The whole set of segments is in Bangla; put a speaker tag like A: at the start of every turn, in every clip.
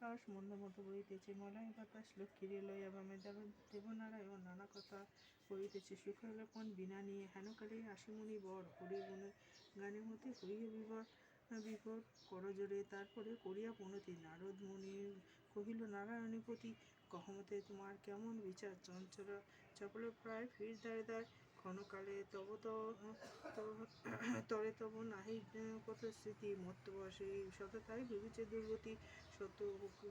A: আকাশ মন্দ মতো বইতেছে মলয় বাতাস, লক্ষ্মীর লইয়া বামে দেব দেবনারায়ণ নানা কথা করিতেছে সুখলপন বিনা নিয়ে হেনকালে আশিমুনি বর হরি গুণ গানে মতে হইয়া বিবর বিপদ করজোরে তারপরে করিয়া পনতি নারদ মুনি কহিল নারায়ণীপতি কহমতে তোমার কেমন বিচার? চঞ্চল চপল প্রায় ফির দায় দায় ক্ষণকালে তব তরে তব নাহি কত স্মৃতি মত্তবসে সততাই বিবিচে দুর্গতি। সত্য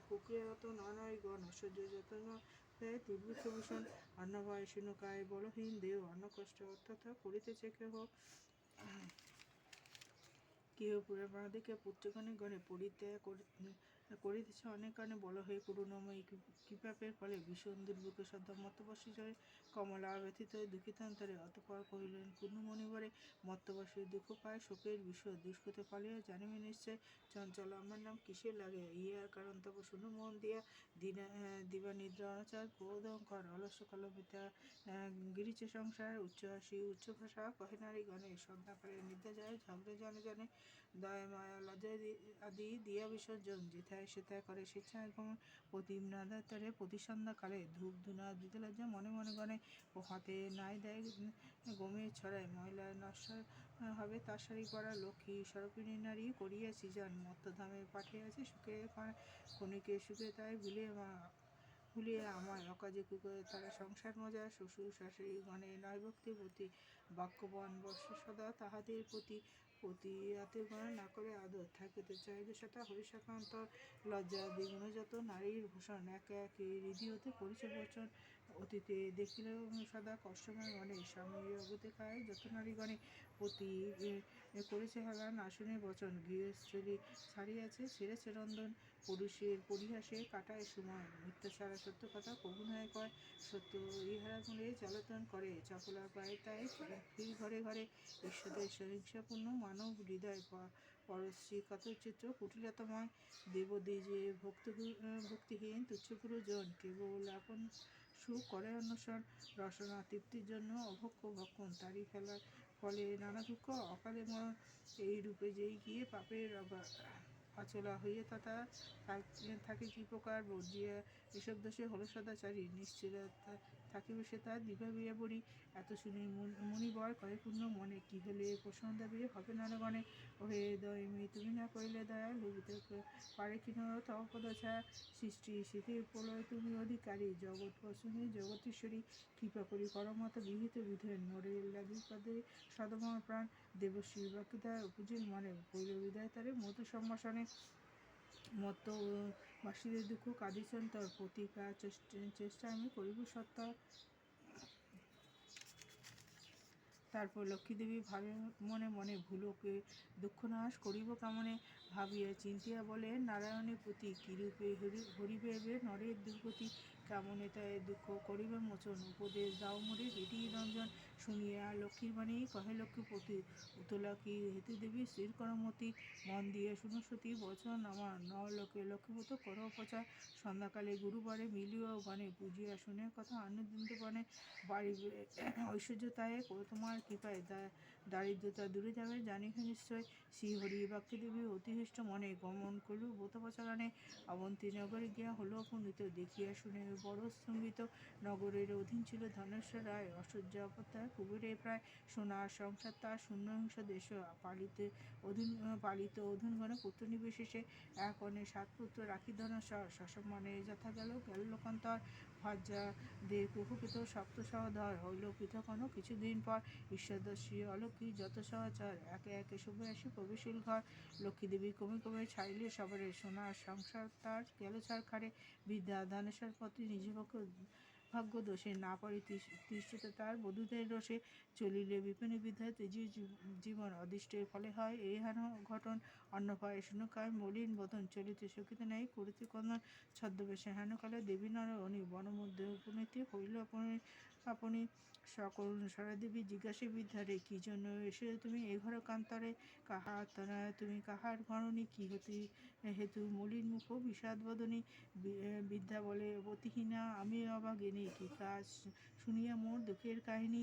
A: প্রক্রিয়াগত নয়, গণ ঐশ্বর্য যত্ন দেয় দুর্ভিক্ষ ভূষণ অন্নভয় শুনকায় বলহীন দেহ, অন্ন কষ্ট অর্থাৎ করিতেছে কেহ? কেহ পুরাণদিকে পুত্রগণে গণে পরিত্যাগ করি- করিতেছে অনেক কারণে বল হয়ে করুণাময়ী কৃপাপের ফলে ভীষণ দুর্ভিক্ষ সদ্য মত্তবসী জয়। কমলা ব্যথিত দুঃখিতান্তরে অতপর কহিলেন কুন্নুমণিবরে মত্তবসী দুঃখ পায়, শোকের বিষয় দুষ্কৃত পালিয়া জানিবে নিশ্চয়। চঞ্চল, আমার নাম কিসের লাগে? ইহার কারণ তব শুনু মন দিয়া। দিনা দিবা নিদ্রা অনাচার ক্রোধঙ্কর অলস্য কলবিতা গিরিচে সংসার, উচ্চ উচ্চ ভাষা, কহে নারী গণে। সন্ধ্যাকালে নিদ্রা যায়, ঝগড়ে জানে জানে দয়া মায়া লজ্জা আদি দিয়া বিসর্জন। যেথায় সেথায় করে স্বেচ্ছা প্রদীপ না দেয় তারে প্রতিসন্ধ্যাকালে ধূপ ধুনা দিতে লজ্জা মনে মনে ও হাতে নাই দেয় গমে ছড়ায় ময়লা নশ্বর হবে তার শাড়ি পরা লক্ষ্মী সরপিনী নারী করিয়া সৃজন মত্তধামে পাঠিয়েছে সুখে কণিকে সুখে তাই ভুলে মা ভুলিয়ে আমার অকাজে কুকুরে তারা সংসার মজা, শ্বশুর শাশুড়ি গণে নয় ভক্তিপতি বাক্যবান বর্ষ সদা তাহাদের প্রতি প্রতি আত্মীয়গণ না করে আদর। থাকিতে চাহিদা সতা হরিষাকান্ত লজ্জা দ্বিগুণ যত নারীর ভূষণ। এক এক হৃদি হতে পরিচয় বচন অতীতে দেখিল সদা কষ্টময় মনে। স্বামী অগতে খায় যত নারীগণে প্রতি করেছে হেলা না শুনে বচন। গৃহস্থলী ছাড়িয়াছে, ছেড়েছে রন্ধন পুরুষের পরিহাসে কাটায় সময় মিথ্যা ছাড়া সত্য কথা কবু নয় কয়। সত্য ইহারা গুণে জ্বালাতন করে। চপলা পায় তাই ফির ঘরে ঘরে। ঈশ্বরের সহিংসাপূর্ণ মানব হৃদয় পরশ্রী চিত্র কুটিলতাময়। দেবদ্বিজে ভক্তি ভক্তিহীন তুচ্ছ গুরুজন, কেবল আপন সুখ করে অন্বেষণ। রসনা তৃপ্তির জন্য অভক্ষ ভক্ষণ। তারই ফেলার ফলে নানা দুঃখ অকালে মরণ। এই রূপে যেই গিয়ে পাপের অচলা হইয়া তথা থাক- থাকে কি প্রকার বর্জিয়া এসব দোষে হল সদাচারী নিশ্চিত থাকিবে সে তার দিবাবিয়া বড়ি এত শুনি মুনিবর কয়ে পূর্ণ মনে কি হলে প্রসন্ন দাবি হবে নানাগণে ওহে দয়মি তুমি না করিলে দয়া লুবিতে পারে কি নর তব পদছা সৃষ্টি শীতের প্রলয় তুমি অধিকারী, জগৎ পশুনি জগতীশ্বরী। কৃপা করি, করমত বিহিত বিধেয় নরের লাগি পদে সদময় প্রাণ। দেবশ্রী বাকিতা উপজিল মনে, পৈল বিদায় তারে মধু সম্ভাষণে মত বাসীদের দুঃখ কাঁদিছেন তোর প্রতিকা চেষ্টা- আমি করিব সত্য তারপর লক্ষ্মীদেবী ভাবে মনে মনে ভুলোকে দুঃখ নাশ করিব কামনে ভাবিয়া চিন্তিয়া বলে নারায়ণের প্রতি কিরূপে হরি- হরিবে এবে নরের দুর্গতি? কেমনে তাই দুঃখ করিবে মোচন, উপদেশ দাও মরে রঞ্জন শুনিয়া লক্ষ্মীর বাণী কহে, লক্ষ্মীপতি, উতলা কি হেতু দেবী? স্থির করমতি মন দিয়ে শুনসতী বচন আমার। ন লোকে লক্ষ্মীপত, কর প্রচার। সন্ধ্যাকালে গুরুবারে মিলিও গণে পুজিয়া শুনে কথা আনন্দিত বনে বাড়ি ঐশ্বর্য তাই তোমার কৃপায় দারিদ্রতা দূরে যাবে জানি নিশ্চয় শ্রী হরি বাক্যদেবী অতিহিষ্ট মনে। গমন করল ব্রতপ্রচারণে অবন্তী নগরে গিয়া হলো অপনীত দেখিয়া শুনে বড় স্তম্ভিত। নগরের অধীন ছিল ধনেশ্বর রায়। অসহ্য অপত্যায় কুবেরে প্রায় সোনার সংসার তার শূন্যহিংস দেশ পালিত অধীন, পালিত অধীনগণে পুত্র নির্বিশেষে এক অনে সাত পুত্র রাখি ধনেশ্বর সসম্মানে যথা গেল গেল লোকান্তর। ভাজ্যা দে কুকুপিত সপ্ত সহধর হইল পৃথক অন্য কিছুদিন পর ঈশ্বরদর্শী অলৌকিক যত সহচর একে একে শুভে আসি প্রবেশিল ঘর। লক্ষ্মীদেবী কমে কমে ছাইলে সবারে সোনার সংসার তার গেল ছাড়খারে বিদ্যা দানেশ্বর পত্রী নিজ পক্ষে ভাগ্য দোষে না পড়ে তিষ্ঠিত তার বধূদের রোষে চলিলে বিপিনী বিদ্যায় তেজি জীবন অদৃষ্টের ফলে হয়। এই হেন ঘটন অন্নপায় শূন্যকায় মলিন বদন চলিতে সুখিত নাই। করিতে কন্দন ছদ্মবেশে হেনকালে দেবী নারায়ণী বনমধ্যে উপনীতি হইল। আপনি সকল সরাদেবী জিজ্ঞাসে বিদ্যারে কি জন্য এসে তুমি এ ঘর কান্তারে? কাহার তনয় তুমি কাহার গণনী কি হতি হেতু মলিন মুখ বিষাদ বদনী? বিদ্যা বলে, অতিহীনা, আমি অবাগিনী কি কাজ শুনিয়া মোর দুঃখের কাহিনী?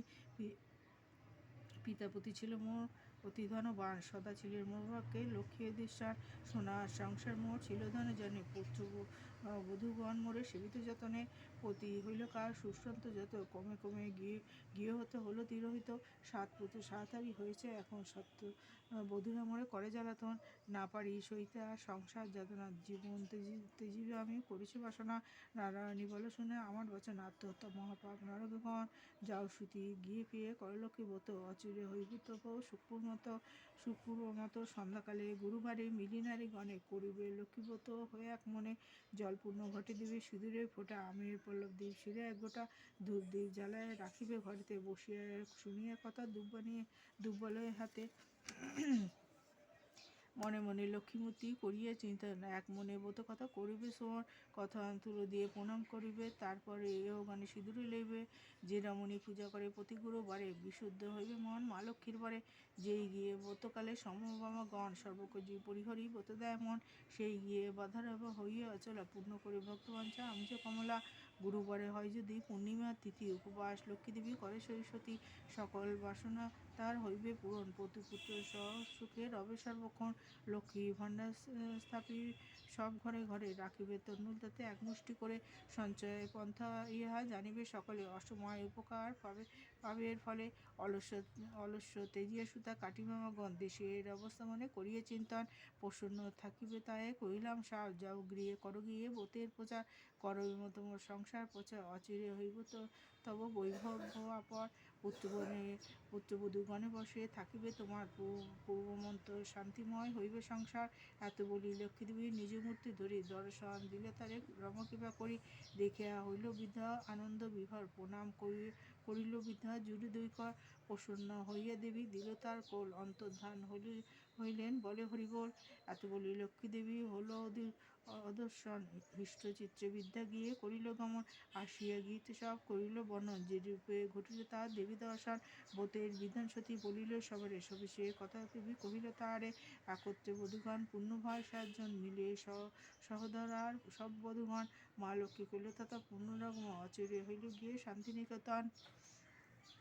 A: পিতাপতি ছিল মোর অতি ধনবান সদা ছিলেন মোহভাগ্যে লক্ষ্মী দৃশ্যার সোনার সংসার মোর ছিল ধনে জানে পুত্র বধূগণ মোরে সেবিত যতনে পতি হইল কার সুশান্ত যত কমে কমে গিয়ে গিয়ে হতে হলো তিরোহিত। সাত পুত্র সাতারি হয়েছে, এখন সত্য বধূরা মোরে করে জ্বালাতন। না পারি সইতে আর সংসার যাতনা। জীবন তেজি তেজিবে আমি, করেছি বাসনা। নারায়ণী বলে শুনে আমার বচন, আত্মহত্যা মহাপাপ নরকগণ যাও শ্রুতি গিয়ে ফিরে করলক্ষ্মী বত অচিরে হইভূত শুকুর মতো। শুকুর মতো সন্ধ্যাকালে গুরুবারে মিলিনারী গণে করিবে লক্ষ্মীব্রত হয়ে এক মনে জলপূর্ণ ঘটে দিবে সিঁদুরে ফোটা আমের পল্লব দ্বীপ শিরে এক গোটা ধূপ দ্বীপ জ্বালায়, রাখিবে ঘরেতে বসিয়া শুনিয়া কথা দুব্বানিয়ে দুব্বলয়ের হাতে মনে মনে লক্ষ্মীমূর্তি করিয়া চিন্তা এক মনে বোধ কথা করিবে সোর কথা অন্তর দিয়ে প্রণাম করিবে, তারপরে এও গানে সিঁদুরে লইবে যে রমণী পূজা করে প্রতি গুরুবারে, বিশুদ্ধ হইবে মন, মা লক্ষ্মীর বারে যেই গিয়ে ব্রতকালে সমবামা গণ সর্বকজি পরিহরি ব্রত দেয় মন, সেই গিয়ে বাধারব হইয়া অচলা পূর্ণ করে ভক্তবাঞ্ছা আমি যে কমলা, গুরুবারে হয় যদি পূর্ণিমা, তিথি, উপবাস, লক্ষ্মীদেবী করে সরস্বতী, সকল বাসনা তার হইবে পূরণ। পতিপুত্র সহ সুখে রবে সর্বক্ষণ লক্ষ্মী ভাণ্ডার স- স্থাপী সব ঘরে ঘরে রাখিবে তন্নুল তাতে এক মুষ্টি করে সঞ্চয়। পন্থা ইহা জানিবে সকলে অসময় উপকার পাবে পাবে। এর ফলে অলস্য অলস্য তেজিয়া সুতা কাটিমামাগণ এর অবস্থা মনে করিয়ে চিন্তন। প্রসন্ন থাকিবে তাই কহিলাম সাল যাও গৃহে, করো গিয়ে বোতের প্রচার করো তোমার সংসার প্রচার অচিরে হইব তো তব বৈভব আপর পুত্রবনে, পুত্রবধূগণে বসে থাকিবে তোমার পূর্বমন্ত শান্তিময় হইবে সংসার। এত বলি লক্ষ্মীদেবী নিজ মূর্তি ধরি, দর্শন দিলে তারে রমকৃপা করি। দেখিয়া হইল বৃদ্ধা আনন্দ, বিভর, প্রণাম করি করিল বৃদ্ধা জুড়ি দুই কর প্রসন্ন হইয়া দেবী দিল কোল। অন্তর্ধান হইল, হইলেন, বলে হরিবোল, এত বলি লক্ষ্মী দেবী হল অদর্শন হৃষ্টচিত্রে বিদ্যা গিয়ে করিল গমন, আসিয়া গীত সব করিল বর্ণন। যে রূপে ঘটিল তার দেবী দর্শন, বোতের বিধান সতী বলিল সবরে সবে সে কথা দেবী কহিল তারে একত্রে বধূগণ পূর্ণভাই সাতজন মিলে সহদরার সব বধুগণ, মা লক্ষ্মী কইল তথা পূর্ণরগম অচিরে হইল গিয়ে শান্তিনিকেতন।